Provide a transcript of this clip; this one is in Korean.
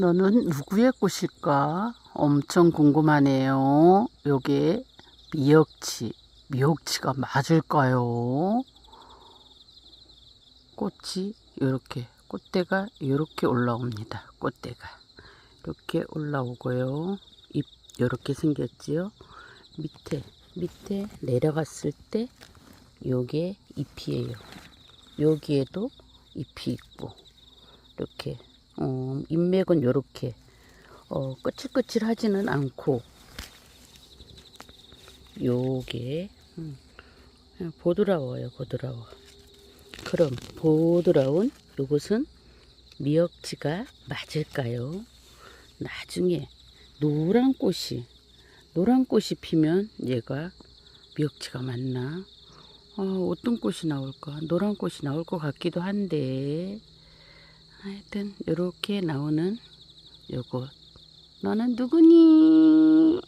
너는 누구의 꽃일까? 엄청 궁금하네요. 요게 미역치. 미역치가 맞을까요? 꽃이 요렇게 꽃대가 요렇게 올라옵니다. 꽃대가 이렇게 올라오고요. 잎 요렇게 생겼지요. 밑에 밑에 내려갔을 때 요게 잎이에요. 여기에도 잎이 있고 이렇게 어, 잎맥은 요렇게 어, 거칠거칠하지는 않고 요게 음, 보드라워요 보드라워 그럼 보드라운 요것은 미역치가 맞을까요? 나중에 노란 꽃이 노란 꽃이 피면 얘가 미역치가 맞나? 어, 어떤 꽃이 나올까? 노란 꽃이 나올 것 같기도 한데 하여튼 이렇게 나오는 요거 너는 누구니?